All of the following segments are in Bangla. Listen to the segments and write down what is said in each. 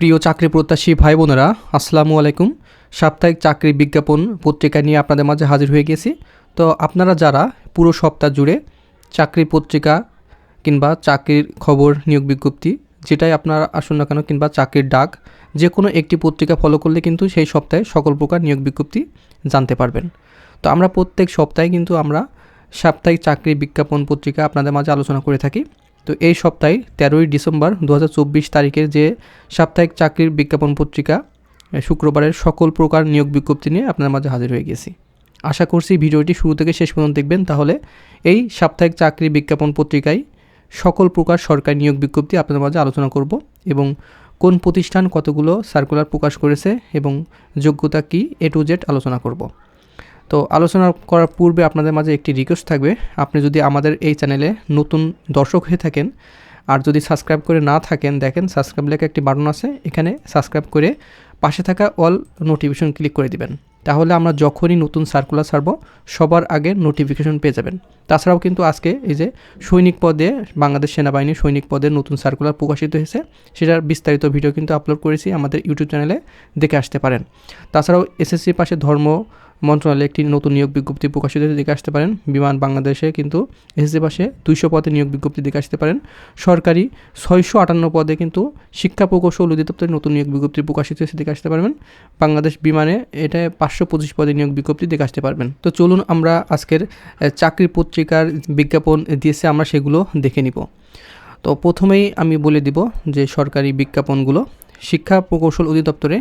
প্রিয় চাকরি প্রত্যাশী ভাই বোনেরা আসসালামু আলাইকুম। সাপ্তাহিক চাকরি বিজ্ঞাপন পত্রিকা নিয়ে আপনাদের মাঝে হাজির হয়ে গেছি। তো আপনারা যারা পুরো সপ্তাহ জুড়ে চাকরি পত্রিকা কিংবা চাকরির খবর, নিয়োগ বিজ্ঞপ্তি যেটাই আপনারা আসুন না কেন কিংবা চাকরির ডাক যে কোনো একটি পত্রিকা ফলো করলে কিন্তু সেই সপ্তাহে সকল প্রকার নিয়োগ বিজ্ঞপ্তি জানতে পারবেন। তো আমরা প্রত্যেক সপ্তাহে কিন্তু আমরা সাপ্তাহিক চাকরি বিজ্ঞাপন পত্রিকা আপনাদের মাঝে আলোচনা করে থাকি। তো এই সপ্তাহে তেরোই ডিসেম্বর দু হাজার চব্বিশ তারিখের যে সাপ্তাহিক চাকরির বিজ্ঞাপন পত্রিকা শুক্রবারের সকল প্রকার নিয়োগ বিজ্ঞপ্তি নিয়ে আপনার মাঝে হাজির হয়ে গেছি। আশা করছি ভিডিওটি শুরু থেকে শেষ পর্যন্ত দেখবেন, তাহলে এই সাপ্তাহিক চাকরি বিজ্ঞাপন পত্রিকায় সকল প্রকার সরকারি নিয়োগ বিজ্ঞপ্তি আপনাদের মাঝে আলোচনা করব এবং কোন প্রতিষ্ঠান কতগুলো সার্কুলার প্রকাশ করেছে এবং যোগ্যতা কী এ টু জেড আলোচনা করব। তো আলোচনা করার পূর্বে আপনাদের মাঝে একটি রিকোয়েস্ট থাকবে। আপনি যদি আমাদের এই চ্যানেলে নতুন দর্শক হয়ে থাকেন আর যদি সাবস্ক্রাইব করে না থাকেন, দেখেন সাবস্ক্রাইব লেখা একটি বাটন আছে, এখানে সাবস্ক্রাইব করে পাশে থাকা অল নোটিফিকেশন ক্লিক করে দিবেন। তাহলে আমরা যখনই নতুন সার্কুলার ছাড়বো, সবার আগে নোটিফিকেশন পেয়ে যাবেন। তাছাড়াও কিন্তু আজকে এই যে সৈনিক পদে, বাংলাদেশ সেনাবাহিনী সৈনিক পদে নতুন সার্কুলার প্রকাশিত হয়েছে, সেটার বিস্তারিত ভিডিও কিন্তু আপলোড করেছি আমাদের ইউটিউব চ্যানেলে দেখে আসতে পারেন। তাছাড়াও এসএসসির পাশে ধর্ম মন্ত্রণালয়ে একটি নতুন নিয়োগ বিজ্ঞপ্তি প্রকাশিত দেখে আসতে পারেন। বিমান বাংলাদেশে কিন্তু এসএসসি পাশে দুইশো পদে নিয়োগ বিজ্ঞপ্তি দেখে আসতে পারেন। সরকারি ছয়শো আটান্ন পদে কিন্তু শিক্ষা প্রকৌশল অধিদপ্তরের নতুন নিয়োগ বিজ্ঞপ্তি প্রকাশিত হয়েছে দেখে আসতে পারবেন। বাংলাদেশ বিমানে এটা পাঁচশো পঁচিশ পদে নিয়োগ বিজ্ঞপ্তি দেখে আসতে পারবেন। তো চলুন আমরা আজকের চাকরি পত্রিকার বিজ্ঞাপন দিয়েছে, আমরা সেগুলো দেখে নিব। তো প্রথমেই আমি বলে দিব যে সরকারি বিজ্ঞাপনগুলো শিক্ষা প্রকৌশল অধিদপ্তরে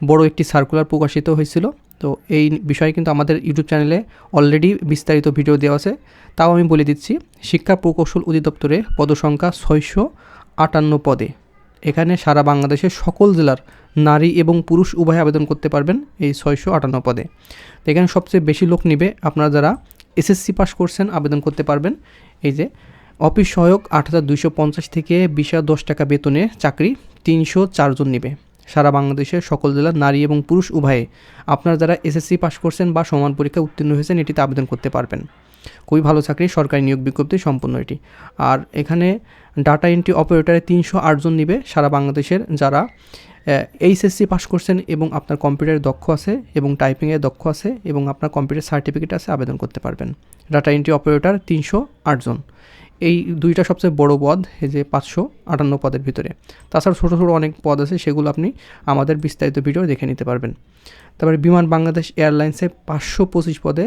বড় একটি সার্কুলার প্রকাশিত হয়েছিল। তো এই বিষয়ে কিন্তু আমাদের ইউটিউব চ্যানেলে অলরেডি বিস্তারিত ভিডিও দেওয়া আছে। তাও আমি বলে দিচ্ছি, শিক্ষা প্রকৌশল অধিদপ্তরে পদসংখ্যা ছয়শো আটান্ন পদে। এখানে সারা বাংলাদেশের সকল জেলার নারী এবং পুরুষ উভয় আবেদন করতে পারবেন এই ছয়শো আটান্ন পদে। এখানে সবচেয়ে বেশি লোক নিবে আপনারা যারা এসএসসি পাস করছেন, আবেদন করতে পারবেন। এই যে, অফিস সহায়ক আট হাজার দুইশো পঞ্চাশ থেকে বিশ দশ টাকা বেতনে চাকরি তিনশো চারজন নিবে। সারা বাংলাদেশের সকল জেলার নারী এবং পুরুষ উভয়ে আপনারা যারা এসএসসি পাস করছেন বা সমান পরীক্ষা উত্তীর্ণ হয়েছেন, এটিতে আবেদন করতে পারবেন। খুবই ভালো চাকরি, সরকারি নিয়োগ বিজ্ঞপ্তি সম্পূর্ণ এটি। আর এখানে ডাটা এন্ট্রি অপারেটারে তিনশো আটজন নিবে সারা বাংলাদেশের যারা এইচএসসি পাস করছেন এবং আপনার কম্পিউটারে দক্ষ আছে এবং টাইপিংয়ে দক্ষ আছে এবং আপনার কম্পিউটার সার্টিফিকেট আছে, আবেদন করতে পারবেন। ডাটা এন্ট্রি অপারেটার তিনশো আটজন এই দুইটা সবচেয়ে বড় পদ, এই যে পাঁচশো আটান্ন পদের ভিতরে। তাছাড়া ছোটো ছোটো অনেক পদ আছে, সেগুলো আপনি আমাদের বিস্তারিত ভিডিও দেখে নিতে পারবেন। তারপরে বিমান বাংলাদেশ এয়ারলাইন্সে পাঁচশো পঁচিশ পদে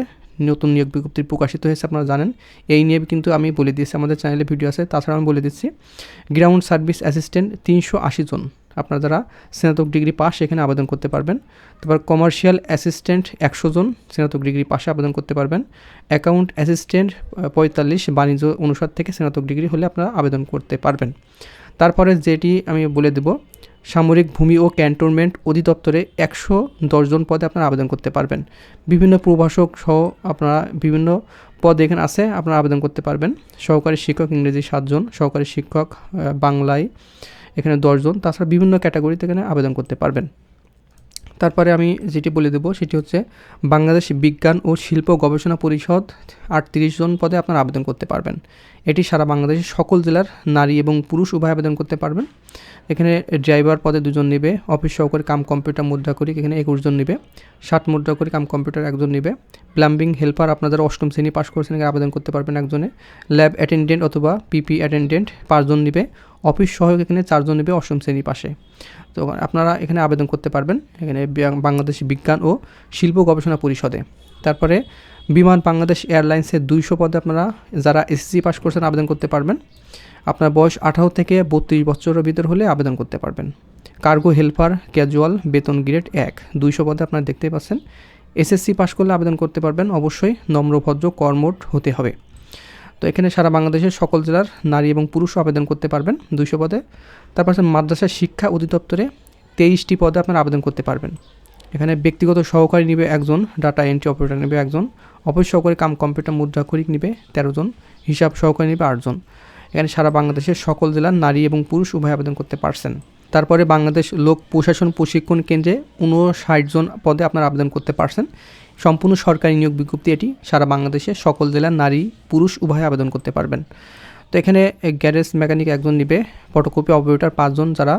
নতুন নিয়োগ বিজ্ঞপ্তি প্রকাশিত হয়েছে, আপনারা জানেন। এই নিয়ে কিন্তু আমি বলে দিয়েছি, আমাদের চ্যানেলে ভিডিও আছে, তাছাড়া আমি বলে দিচ্ছি গ্রাউন্ড সার্ভিস অ্যাসিস্ট্যান্ট তিনশো আশি জন। আপনারা যারা স্নাতক ডিগ্রি পাস এখানে আবেদন করতে পারবেন। তারপর কমার্শিয়াল অ্যাসিস্ট্যান্ট একশো জন স্নাতক ডিগ্রি পাশে আবেদন করতে পারবেন। অ্যাকাউন্ট অ্যাসিস্ট্যান্ট পঁয়তাল্লিশ, বাণিজ্য অনুসার থেকে স্নাতক ডিগ্রি হলে আপনারা আবেদন করতে পারবেন। তারপরে যেটি আমি বলে দেব, সামরিক ভূমি ও ক্যান্টনমেন্ট অধিদপ্তরে একশো দশজন পদে আপনারা আবেদন করতে পারবেন। বিভিন্ন প্রভাষক সহ আপনারা বিভিন্ন পদ এখানে আছে, আপনারা আবেদন করতে পারবেন। সহকারী শিক্ষক ইংরেজি সাতজন, সহকারী শিক্ষক বাংলায় এখানে দশজন, তাছাড়া বিভিন্ন ক্যাটাগরিতে এখানে আবেদন করতে পারবেন। তারপরে আমি যেটি বলে দেবো, সেটি হচ্ছে বাংলাদেশ বিজ্ঞান ও শিল্প গবেষণা পরিষদ আটত্রিশ জন পদে আপনারা আবেদন করতে পারবেন। এটি সারা বাংলাদেশের সকল জেলার নারী এবং পুরুষ উভয় আবেদন করতে পারবেন। এখানে ড্রাইভার পদে দুজন নেবে, অফিস সহকারী কাম কম্পিউটার মুদ্রা করি, এখানে একুশ জন নেবে। ষাট মুদ্রা করি কাম কম্পিউটার একজন নেবে। প্লাম্বিং হেল্পার আপনাদের অষ্টম শ্রেণি পাস করেছেন আবেদন করতে পারবেন একজনে। ল্যাব অ্যাটেন্ডেন্ট অথবা পিপি অ্যাটেন্ডেন্ট পাঁচজন নেবে। অফিস সহায়ক এখানে চারজন নেবে অষ্টম শ্রেণি পাশে। তো আপনারা এখানে আবেদন করতে পারবেন। এখানে বাংলাদেশ বিজ্ঞান ও শিল্প গবেষণা পরিষদে। তারপরে বিমান বাংলাদেশ এয়ারলাইন্সের দুইশো পদে আপনারা যারা এসএসসি পাস করছেন আবেদন করতে পারবেন। আপনার বয়স আঠারো থেকে বত্রিশ বছরের ভিতর হলে আবেদন করতে পারবেন। কার্গো হেল্পার, ক্যাজুয়াল, বেতন গ্রেড এক, দুইশো পদে আপনারা দেখতে পাচ্ছেন। এসএসসি পাস করলে আবেদন করতে পারবেন, অবশ্যই নম্রভদ্র কর্মট হতে হবে। তো এখানে সারা বাংলাদেশের সকল জেলার নারী এবং পুরুষও আবেদন করতে পারবেন দুইশো পদে। তারপর মাদ্রাসা শিক্ষা অধিদপ্তরে তেইশটি পদে আপনারা আবেদন করতে পারবেন। এখানে ব্যক্তিগত সহকারী নেবে একজন ডাটা এন্ট্রি অপারেটর নেবে একজন অফিস সহকারী কাম কম্পিউটার মুদ্রাক্ষরিক নেবে তেরো জন হিসাব সহকারী নেবে আটজন। এখানে সারা বাংলাদেশের সকল জেলার নারী এবং পুরুষ উভয় আবেদন করতে পারছেন। তারপরে বাংলাদেশ লোক প্রশাসন প্রশিক্ষণ কেন্দ্রে উনষাট জন পদে আপনারা আবেদন করতে পারছেন। সম্পূর্ণ সরকারি নিয়োগ বিজ্ঞপ্তি এটি, সারা বাংলাদেশে সকল জেলার নারী, পুরুষ উভয় আবেদন করতে পারবেন। তো এখানে গ্যারেজ মেকানিক একজন নিবে ফটোকপি অপারেটর পাঁচজন যারা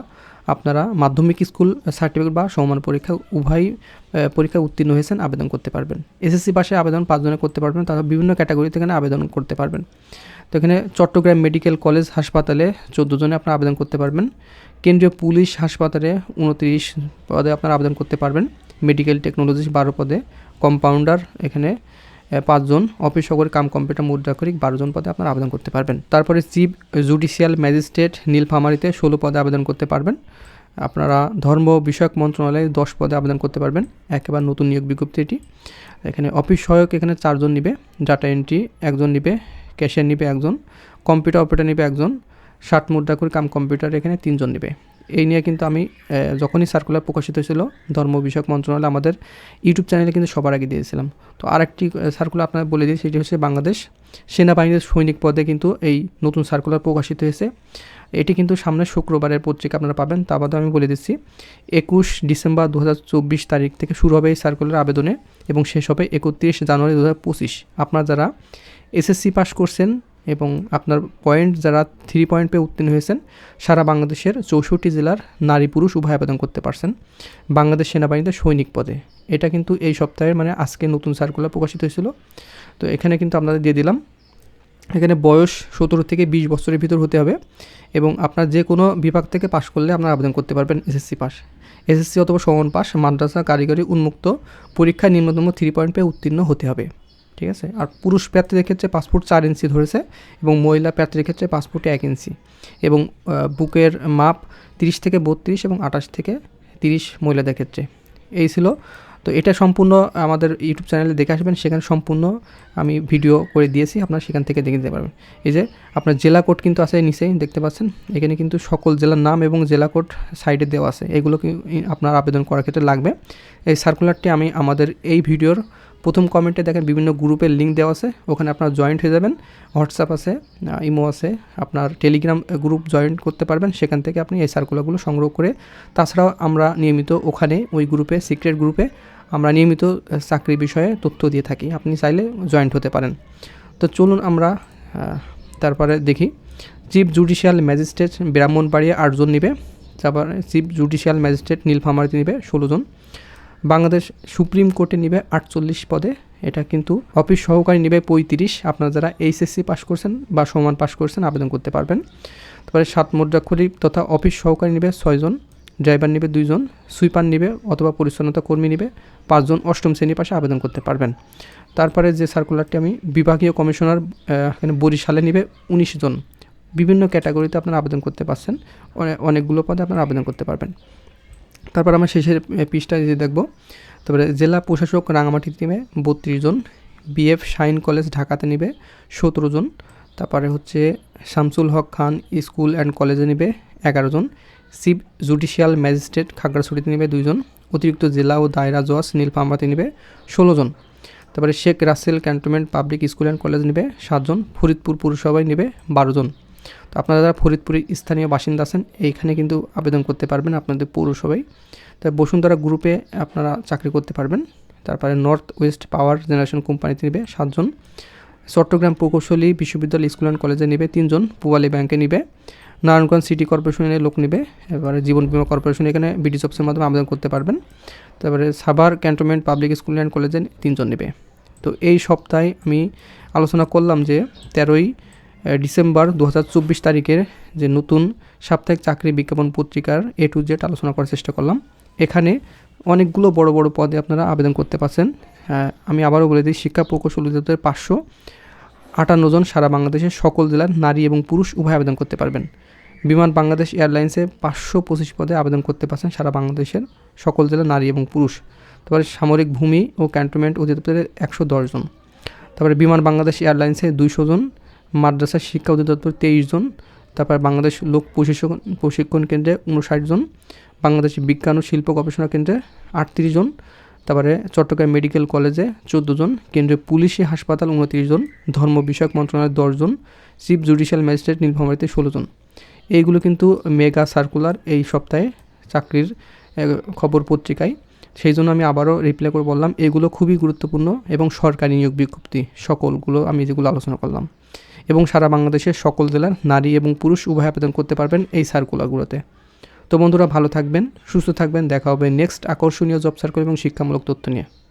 আপনারা মাধ্যমিক স্কুল সার্টিফিকেট বা সমমান পরীক্ষা, উভয় পরীক্ষায় উত্তীর্ণ হয়েছেন, আবেদন করতে পারবেন। এসএসসি পাশে আবেদন পাঁচজনে করতে পারবেন, তারা বিভিন্ন ক্যাটাগরিতে এখানে আবেদন করতে পারবেন। তো এখানে চট্টগ্রাম মেডিকেল কলেজ হাসপাতালে চোদ্দ জনে আপনারা আবেদন করতে পারবেন। কেন্দ্রীয় পুলিশ হাসপাতালে উনত্রিশ পদে আপনারা আবেদন করতে পারবেন। মেডিকেল টেকনোলজি বারো পদে। কম্পাউন্ডার এখানে পাঁচজন অফিস সহকারী কাম কম্পিউটার মুদ্রাক্ষরিক বারো জন পদে আপনারা আবেদন করতে পারবেন। তারপরে চিফ জুডিশিয়াল ম্যাজিস্ট্রেট নীলফামারীতে ষোলো পদে আবেদন করতে পারবেন। আপনারা ধর্ম বিষয়ক মন্ত্রণালয়ে দশ পদে আবেদন করতে পারবেন। একেবারে নতুন নিয়োগ বিজ্ঞপ্তি এটি। এখানে অফিস সহায়ক এখানে চারজন নিবে, ডাটা এন্ট্রি একজন নিবে, ক্যাশিয়ার নিবে একজন, কম্পিউটার অপারেটর নিবে একজন, ষাট মুদ্রা করে কাম কম্পিউটার এখানে তিনজন নেবে। এই নিয়ে কিন্তু আমি যখনই সার্কুলার প্রকাশিত হয়েছিল, ধর্ম বিষয়ক মন্ত্রণালয় আমাদের ইউটিউব চ্যানেলে কিন্তু সবার আগে দিয়েছিলাম। তো আরেকটি সার্কুলার আপনার বলে দিই, সেটি হচ্ছে বাংলাদেশ সেনাবাহিনীর সৈনিক পদে কিন্তু এই নতুন সার্কুলার প্রকাশিত হয়েছে। এটি কিন্তু সামনের শুক্রবারের পত্রিকা আপনারা পাবেন, তা বাদে আমি বলে দিচ্ছি, একুশ ডিসেম্বর দু হাজার চব্বিশ তারিখ থেকে শুরু হবে এই সার্কুলার আবেদনে এবং শেষ হবে একত্রিশ জানুয়ারি দু হাজার পঁচিশ। আপনারা যারা এসএসসি পাস করছেন এবং আপনার পয়েন্ট যারা থ্রি পয়েন্ট পেয়ে উত্তীর্ণ হয়েছেন, সারা বাংলাদেশের চৌষট্টি জেলার নারী পুরুষ উভয় আবেদন করতে পারছেন বাংলাদেশ সেনাবাহিনীতে সৈনিক পদে। এটা কিন্তু এই সপ্তাহের মানে আজকে নতুন সার্কুলার প্রকাশিত হয়েছিল। তো এখানে কিন্তু আপনাদের দিয়ে দিলাম। এখানে বয়স সতেরো থেকে বিশ বছরের ভিতর হতে হবে এবং আপনার যে কোনো বিভাগ থেকে পাশ করলে আপনারা আবেদন করতে পারবেন এসএসসি পাস এসএসসি অথবা সমান পাস মাদ্রাসা, কারিগরি উন্মুক্ত পরীক্ষায় নিম্নতম থ্রি পয়েন্ট পেয়ে উত্তীর্ণ হতে হবে। ঠিক আছে? আর পুরুষ প্রার্থীদের ক্ষেত্রে পাসপোর্ট চার ইঞ্চি ধরেছে এবং মহিলা প্রার্থীদের ক্ষেত্রে পাসপোর্টে এক ইঞ্চি। এবং বুকের মাপ তিরিশ থেকে বত্রিশ এবং আঠাশ থেকে তিরিশ মহিলাদের ক্ষেত্রে। এই ছিল। তো এটা সম্পূর্ণ আমাদের ইউটিউব চ্যানেলে দেখে আসবেন। সেখানে সম্পূর্ণ আমি ভিডিও করে দিয়েছি। আপনারা সেখান থেকে দেখে নিতে পারবেন। এই যে, আপনার জেলা কোড কিন্তু আছে নিচেই, দেখতে পাচ্ছেন? এখানে কিন্তু সকল জেলার নাম এবং জেলা কোড সাইডে দেওয়া আছে। এগুলো আপনার আবেদন করার ক্ষেত্রে লাগবে। এই সার্কুলারটি আমি আমাদের এই ভিডিওর প্রথম কমেন্টে দেখেন বিভিন্ন গ্রুপের লিঙ্ক দেওয়া আছে, ওখানে আপনারা জয়েন্ট হয়ে যাবেন হোয়াটসঅ্যাপ আছে ইমো আছে, আপনার টেলিগ্রাম গ্রুপ জয়েন করতে পারবেন, সেখান থেকে আপনি এই সার্কুলারগুলো সংগ্রহ করে, তাছাড়াও আমরা নিয়মিত ওখানে ওই গ্রুপে সিক্রেট গ্রুপে আমরা নিয়মিত চাকরি বিষয়ে তথ্য দিয়ে থাকি, আপনি চাইলে জয়েন্ট হতে পারেন। তো চলুন আমরা তারপরে দেখি চিফ জুডিশিয়াল ম্যাজিস্ট্রেট ব্রাহ্মণবাড়িয়া আটজন নেবে, তারপর চিফ জুডিশিয়াল ম্যাজিস্ট্রেট নীলফামারীতে নেবে ষোলো জন। বাংলাদেশ সুপ্রিম কোর্টে নিবে আটচল্লিশ পদে। এটা কিন্তু অফিস সহকারী নেবে পঁয়ত্রিশ। আপনারা যারা এইচএসসি পাস করছেন বা সমান পাস করছেন, আবেদন করতে পারবেন। তারপরে সাত মুদ্রাক্ষরিক তথা অফিস সহকারী নেবে ছয়জন ড্রাইভার নেবে দুইজন সুইপার নেবে অথবা পরিচ্ছন্নতা কর্মী নেবে পাঁচজন অষ্টম শ্রেণি পাশে আবেদন করতে পারবেন। তারপরে যে সার্কুলারটি আমি বিভাগীয় কমিশনার এখানে বরিশালে নেবে উনিশ জন। বিভিন্ন ক্যাটাগরিতে আপনারা আবেদন করতে পারছেন। অনেকগুলো পদে আপনারা আবেদন করতে পারবেন। তারপর আমরা শেষের পিসটা যে দেখব। তারপরে জেলা প্রশাসক রাঙামাটিতে নেবে বত্রিশ জন বিএফ শাইন কলেজ ঢাকাতে নেবে সতেরো জন, তারপরে হচ্ছে শামসুল হক খান স্কুল অ্যান্ড কলেজে নেবে এগারো জন চিফ জুডিশিয়াল ম্যাজিস্ট্রেট খাগড়াছড়িতে নেবে দুইজন অতিরিক্ত জেলা ও দায়রা জজ নীলফামারিতে নেবে ষোলো জন। তারপরে Sheikh Russel cantonment public school and college নেবে সাতজন ফরিদপুর পুরসভায় নেবে বারো জন। তো আপনারা যারা ফরিদপুরের স্থানীয় বাসিন্দা আছেন, এইখানে কিন্তু আবেদন করতে পারবেন আপনাদের পৌরসভায়। তাই বসুন্ধরা গ্রুপে আপনারা চাকরি করতে পারবেন। তারপরে নর্থ ওয়েস্ট পাওয়ার জেনারেশন কোম্পানিতে নেবে সাতজন। চট্টগ্রাম প্রকৌশলী বিশ্ববিদ্যালয় স্কুল অ্যান্ড কলেজে নেবে তিনজন। পুবালি ব্যাংকে নেবে। নারায়ণগঞ্জ সিটি কর্পোরেশনের লোক নেবে। এবারে জীবন বিমা কর্পোরেশন এখানে বিডিস অফিসের মাধ্যমে আবেদন করতে পারবেন। তারপরে Savar cantonment public school and কলেজে তিনজন নেবে। তো এই সপ্তাহে আমি আলোচনা করলাম যে তেরোই ডিসেম্বর দু হাজার চব্বিশ তারিখের যে নতুন সাপ্তাহিক চাকরি বিজ্ঞাপন পত্রিকার এ টু জেড আলোচনা করার চেষ্টা করলাম। এখানে অনেকগুলো বড় বড় পদে আপনারা আবেদন করতে পারছেন। আমি আবারও বলে দিই, শিক্ষা প্রকৌশল অধিদপ্তরের পাঁচশো আটান্ন জন সারা বাংলাদেশের সকল জেলার নারী এবং পুরুষ উভয় আবেদন করতে পারবেন। বিমান বাংলাদেশ এয়ারলাইন্সে পাঁচশো পঁচিশ পদে আবেদন করতে পারছেন সারা বাংলাদেশের সকল জেলার নারী এবং পুরুষ। তারপরে সামরিক ভূমি ও ক্যান্টনমেন্ট অধিদপ্তরের একশো দশ জন। তারপরে বিমান বাংলাদেশ এয়ারলাইন্সে দুইশো জন মাদ্রাসা শিক্ষা অধিদপ্তর তেইশ জন, তারপর বাংলাদেশ লোক প্রশিক্ষণ প্রশিক্ষণ কেন্দ্রে উনষাট জন, বাংলাদেশ বিজ্ঞান ও শিল্প গবেষণা কেন্দ্রে আটত্রিশ জন, তারপরে চট্টগ্রাম মেডিকেল কলেজে চোদ্দ জন কেন্দ্রীয় পুলিশি হাসপাতাল উনত্রিশ জন, ধর্ম বিষয়ক মন্ত্রণালয় দশজন চিফ জুডিশিয়াল ম্যাজিস্ট্রেট নীলফামারীতে ষোলো জন। এইগুলো কিন্তু মেগা সার্কুলার এই সপ্তাহে চাকরির খবর পত্রিকায়। সেই জন্য আমি আবারও রিপ্লাই করে বললাম, এগুলো খুবই গুরুত্বপূর্ণ এবং সরকারি নিয়োগ বিজ্ঞপ্তি, সকলগুলো আমি যেগুলো আলোচনা করলাম। এবং সারা বাংলাদেশের সকল জেলার নারী এবং পুরুষ উভয় আবেদন করতে পারবেন এই সার্কুলারগুলোতে। তো বন্ধুরা, ভালো থাকবেন, সুস্থ থাকবেন, দেখা হবে নেক্সট আকর্ষণীয় জব সার্কুল এবং শিক্ষামূলক তথ্য নিয়ে।